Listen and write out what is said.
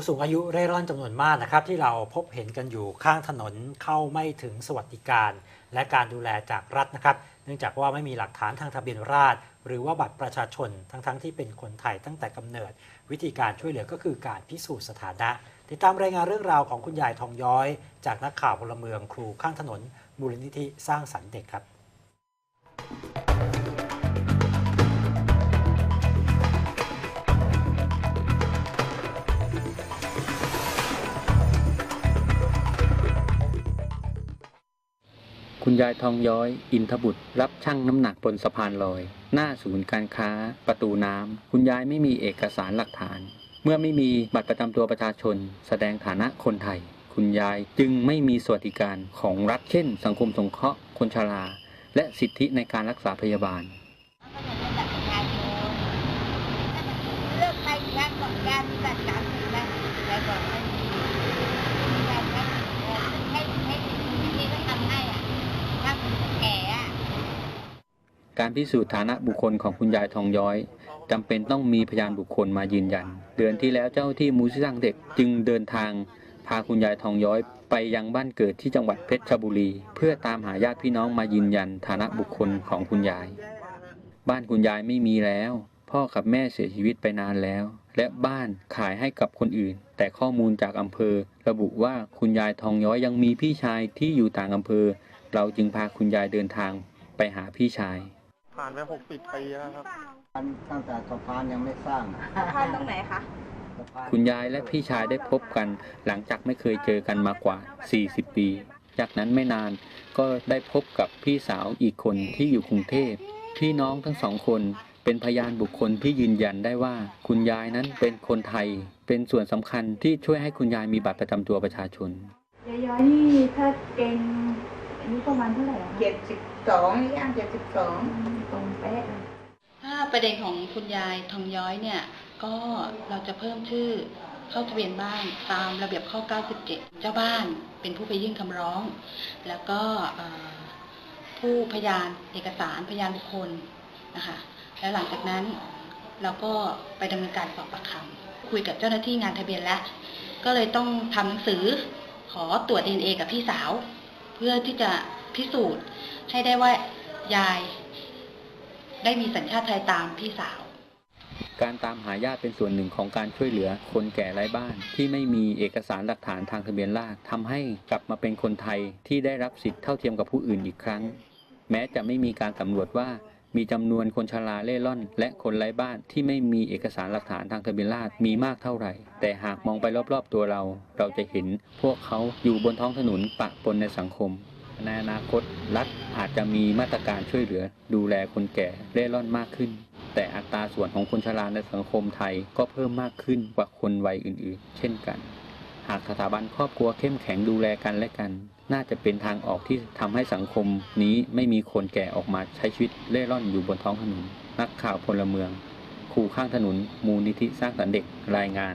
ผู้สูงอายุเร่ร่อนจำนวนมากนะครับ ที่เราพบเห็นกันอยู่ข้างถนนเข้าไม่ถึงสวัสดิการ และการดูแลจากรัฐนะครับ เนื่องจากว่าไม่มีหลักฐานทางทะเบียนราษฎรหรือว่าบัตรประชาชนทั้งๆที่เป็นคนไทยตั้งแต่กำเนิด วิธีการช่วยเหลือก็คือการพิสูจน์สถานะ ติดตามรายงานเรื่องราวของคุณยายทองย้อย จากนักข่าวพลเมืองครูข้างถนนมูลนิธิสร้างสรรค์เด็กครับ คุณยายทองย้อย อินทบุตร รับช่างน้ำหนักบนสะพานลอย หน้าศูนย์การค้า ประตูน้ำ คุณยายไม่มีเอกสารหลักฐาน เมื่อไม่มีบัตรประจำตัวประชาชน แสดงฐานะคนไทย คุณยายจึงไม่มีสวัสดิการของรัฐเช่น สังคมสงเคราะห์คนชรา และสิทธิในการรักษาพยาบาลเลือกไปการก่อนการจัดการนะแต่ก่อนารให้ให้ให้ที่เขาทำให้อะถ้าคนแก่อะ การพิสูจน์ฐานะบุคคลของคุณยายทองย้อยจำเป็นต้องมีพยานบุคคลมายืนยัน เดือนที่แล้วเจ้าหน้าที่มูลที่สร้างเด็กจึงเดินทางพาคุณยายทองย้อยไปยังบ้านเกิดที่จังหวัดเพชรบุรี เพื่อตามหาญาติพี่น้องมายืนยันฐานะบุคคลของคุณยาย บ้านคุณยายไม่มีแล้ว พ่อกับแม่เสียชีวิตไปนานแล้ว และบ้านขายให้กับคนอื่น แต่ข้อมูลจากอำเภอ ระบุว่าคุณยายทองย้อยยังมีพี่ชายที่อยู่ต่างอำเภอ เราจึงพาคุณยายเดินทางไปหาพี่ชาย ผ่านไปหกสิบปีแล้วครับ ตั้งแต่สะพานยังไม่สร้างทานตรงไหนคะสะพานคุณยายและพี่ชายได้พบกัน หลังจากไม่เคยเจอกันมากว่า 40 ปี จากนั้นไม่นานก็ได้พบกับพี่สาวอีกคนที่อยู่กรุงเทพ พี่น้องทั้งสองคนเป็นพยานบุคคลที่ยืนยันได้ว่า คุณยายนั้นเป็นคนไทย เป็นส่วนสำคัญที่ช่วยให้คุณยายมีบัตรประจำตัวประชาชนยายย้อยนี่ถ้าเก่งอายุประมาณเท่าไหร่อะคะเจ็ดสิบ สองย่างเจ็ดสิบสองตรงเป๊ะถ้าประเด็นของคุณยายทองย้อยเนี่ย ก็เราจะเพิ่มชื่อเข้าทะเบียนบ้านตามระเบียบข้อ 97 เจ้าบ้านเป็นผู้ไปยื่นคำร้อง แล้วก็ผู้พยานเอกสารพยานบุคคลนะคะแล้วหลังจากนั้นเราก็ไปดำเนินการสอบปากคำคุยกับเจ้าหน้าที่งานทะเบียนแล้ว ก็เลยต้องทำหนังสือขอตรวจ DNA กับพี่สาว เพื่อที่จะ พิสูจน์ ให้ได้ว่ายาย ได้มีสัญชาติไทยตามพี่สาว การตามหาญาติเป็นส่วนหนึ่งของการช่วยเหลือคนแก่ไร้บ้าน ที่ไม่มีเอกสารหลักฐานทางทะเบียนราษฎรทำให้กลับมาเป็นคนไทยที่ได้รับสิทธิเท่าเทียมกับผู้อื่นอีกครั้ง แม้จะไม่มีการสำรวจว่ามีจำนวนคนชราเล่ร่อน และคนไร้บ้านที่ไม่มีเอกสารหลักฐานทางทะเบียนราษฎรมีมากเท่าไหร่ แต่หากมองไปรอบๆตัวเรา เราจะเห็นพวกเขาอยู่บนท้องถนนปะปนในสังคม ในอนาคตรัฐอาจจะมีมาตรการช่วยเหลือ ดูแลคนแก่เร่ร่อนมากขึ้น แต่อัตราส่วนของคนชราในสังคมไทยก็เพิ่มมากขึ้นกว่าคนวัยอื่นๆ เช่นกัน หากสถาบันครอบครัวเข้มแข็งดูแลกันและกัน น่าจะเป็นทางออกที่ทำให้สังคมนี้ไม่มีคนแก่ออกมาใช้ชีวิตเร่ร่อนอยู่บนท้องถนนนักข่าวพลเมืองครูข้างถนน มูลนิธิสร้างสรรค์เด็กรายงาน